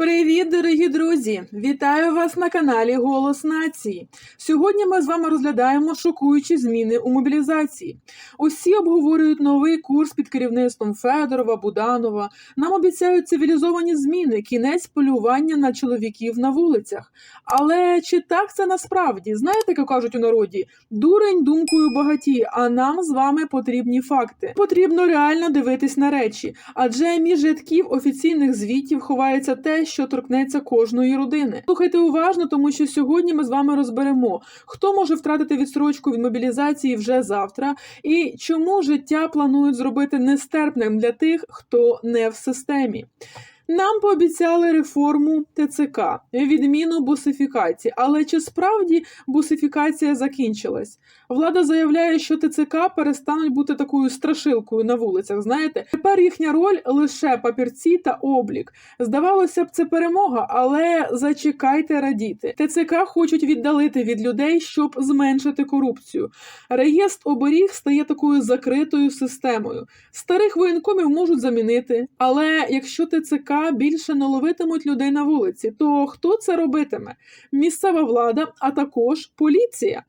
Привіт, дорогі друзі! Вітаю вас на каналі Голос Нації. Сьогодні ми з вами розглядаємо шокуючі зміни у мобілізації. Усі обговорюють новий курс під керівництвом Федорова, Буданова. Нам обіцяють цивілізовані зміни, кінець полювання на чоловіків на вулицях. Але чи так це насправді? Знаєте, як кажуть у народі? Дурень думкою багаті, а нам з вами потрібні факти. Потрібно реально дивитись на речі, адже між рядків офіційних звітів ховається те, що торкнеться кожної родини. Слухайте уважно, тому що сьогодні ми з вами розберемо, хто може втратити відстрочку від мобілізації вже завтра, і чому життя планують зробити нестерпним для тих, хто не в системі. Нам пообіцяли реформу ТЦК, відміну бусифікації. Але чи справді бусифікація закінчилась? Влада заявляє, що ТЦК перестануть бути такою страшилкою на вулицях. Знаєте, тепер їхня роль лише папірці та облік. Здавалося б, це перемога, але зачекайте радіти. ТЦК хочуть віддалити від людей, щоб зменшити корупцію. Реєстр оберіг стає такою закритою системою. Старих воєнкомів можуть замінити, але якщо ТЦК більше не ловитимуть людей на вулиці, то хто це робитиме? Місцева влада, а також поліція.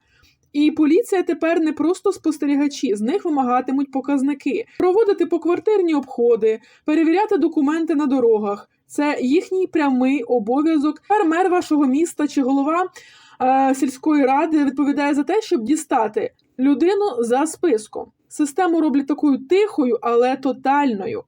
І поліція тепер не просто спостерігачі, з них вимагатимуть показники, проводити поквартирні обходи, перевіряти документи на дорогах. Це їхній прямий обов'язок. Тепер мер вашого міста чи голова е, сільської ради відповідає за те, щоб дістати людину за списком. Систему роблять такою тихою, але тотальною.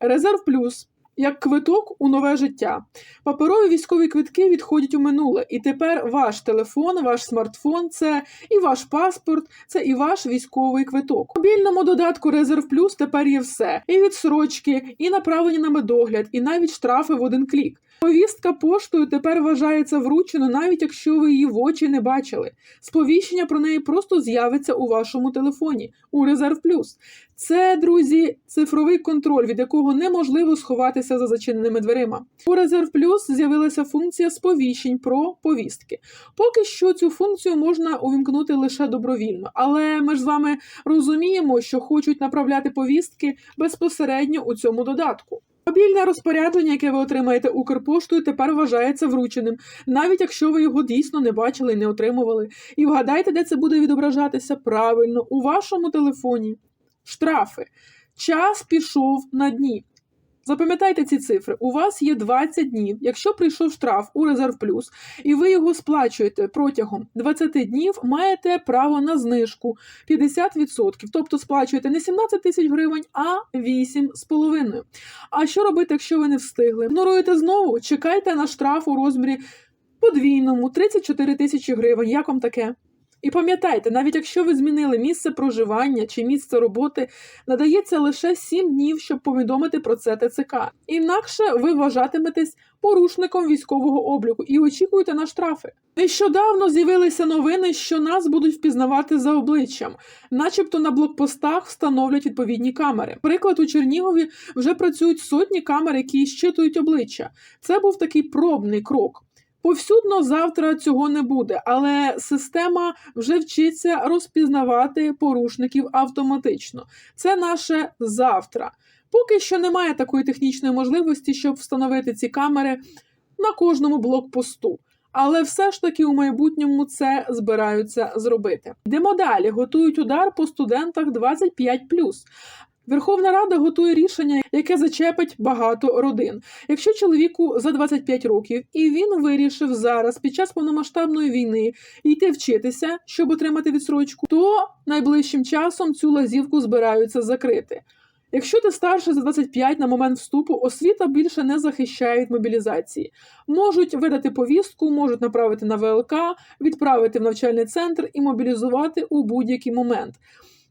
Резерв плюс. Як квиток у нове життя. Паперові військові квитки відходять у минуле, і тепер ваш телефон, ваш смартфон це і ваш паспорт, це і ваш військовий квиток. У мобільному додатку Резерв Плюс тепер є все: і відсрочки, і направлення на медогляд, і навіть штрафи в один клік. Повістка поштою тепер вважається вручено, навіть якщо ви її в очі не бачили. Сповіщення про неї просто з'явиться у вашому телефоні у Резерв Плюс. Це, друзі, цифровий контроль, від якого неможливо сховатися за зачиненими дверима. У Резерв Плюс з'явилася функція сповіщень про повістки. Поки що цю функцію можна увімкнути лише добровільно, але ми ж з вами розуміємо, що хочуть направляти повістки безпосередньо у цьому додатку. Мобільне розпорядження, яке ви отримаєте Укрпоштою, тепер вважається врученим, навіть якщо ви його дійсно не бачили і не отримували. І вгадайте, де це буде відображатися правильно у вашому телефоні. Штрафи. Час пішов на дні. Запам'ятайте ці цифри. У вас є 20 днів. Якщо прийшов штраф у Резерв Плюс, і ви його сплачуєте протягом 20 днів, маєте право на знижку 50%. Тобто сплачуєте не 17 тисяч гривень, а 8,5. А що робити, якщо ви не встигли? Ігноруєте знову, чекайте на штраф у розмірі подвійному 34 тисячі гривень. Як вам таке? І пам'ятайте, навіть якщо ви змінили місце проживання чи місце роботи, надається лише 7 днів, щоб повідомити про це ТЦК. Інакше ви вважатиметесь порушником військового обліку і очікуєте на штрафи. Нещодавно з'явилися новини, що нас будуть впізнавати за обличчям, начебто на блокпостах встановлять відповідні камери. Приклад у Чернігові вже працюють сотні камер, які щитують обличчя. Це був такий пробний крок. Повсюдно завтра цього не буде, але система вже вчиться розпізнавати порушників автоматично. Це наше завтра. Поки що немає такої технічної можливості, щоб встановити ці камери на кожному блокпосту. Але все ж таки у майбутньому це збираються зробити. Йдемо далі. Готують удар по студентах 25+. Верховна Рада готує рішення, яке зачепить багато родин. Якщо чоловіку за 25 років і він вирішив зараз під час повномасштабної війни йти вчитися, щоб отримати відсрочку, то найближчим часом цю лазівку збираються закрити. Якщо ти старше за 25 на момент вступу, освіта більше не захищає від мобілізації. Можуть видати повістку, можуть направити на ВЛК, відправити в навчальний центр і мобілізувати у будь-який момент.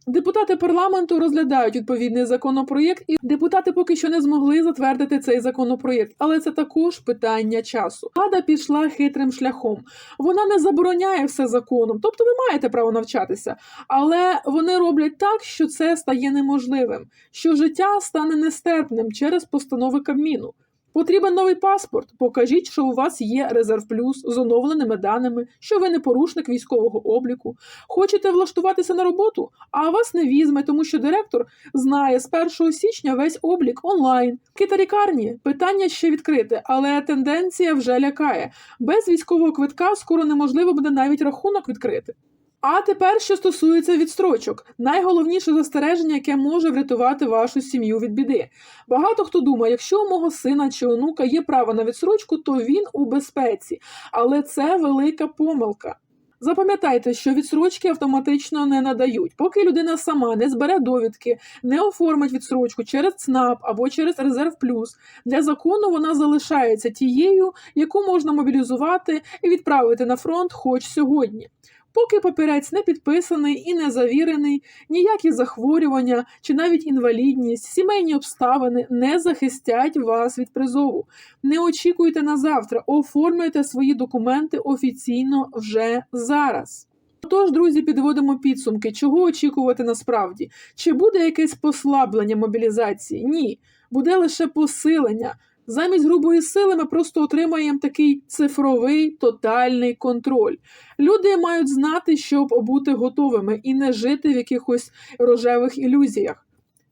Депутати парламенту розглядають відповідний законопроєкт, і депутати поки що не змогли затвердити цей законопроєкт, але це також питання часу. Влада пішла хитрим шляхом. Вона не забороняє все законом, тобто ви маєте право навчатися, але вони роблять так, що це стає неможливим, що життя стане нестерпним через постанови Кабміну. Потрібен новий паспорт. Покажіть, що у вас є резерв плюс з оновленими даними, що ви не порушник військового обліку. Хочете влаштуватися на роботу, а вас не візьме, тому що директор знає з 1 січня весь облік онлайн. Китарікарні питання ще відкрите, але тенденція вже лякає. Без військового квитка скоро неможливо буде навіть рахунок відкрити. А тепер, що стосується відстрочок, найголовніше застереження, яке може врятувати вашу сім'ю від біди. Багато хто думає, якщо у мого сина чи онука є право на відстрочку, то він у безпеці, але це велика помилка. Запам'ятайте, що відсрочки автоматично не надають, поки людина сама не збере довідки, не оформить відсрочку через ЦНАП або через Резерв Плюс. Для закону вона залишається тією, яку можна мобілізувати і відправити на фронт хоч сьогодні. Поки папірець не підписаний і не завірений, ніякі захворювання чи навіть інвалідність, сімейні обставини не захистять вас від призову. Не очікуйте на завтра, оформлюйте свої документи офіційно вже зараз. Тож, друзі, підводимо підсумки, чого очікувати насправді. Чи буде якесь послаблення мобілізації? Ні, буде лише посилення. Замість грубої сили ми просто отримаємо такий цифровий тотальний контроль. Люди мають знати, щоб бути готовими і не жити в якихось рожевих ілюзіях.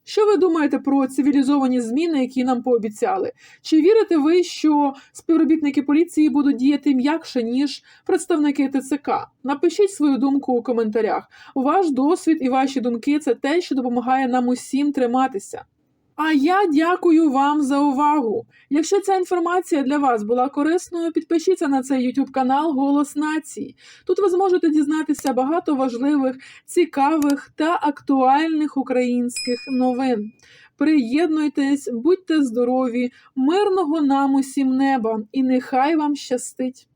Що ви думаєте про цивілізовані зміни, які нам пообіцяли? Чи вірите ви, що співробітники поліції будуть діяти м'якше, ніж представники ТЦК? Напишіть свою думку у коментарях. Ваш досвід і ваші думки це те, що допомагає нам усім триматися. А я дякую вам за увагу. Якщо ця інформація для вас була корисною, підпишіться на цей YouTube канал Голос Нації. Тут ви зможете дізнатися багато важливих, цікавих та актуальних українських новин. Приєднуйтесь, будьте здорові, мирного нам усім неба, і нехай вам щастить!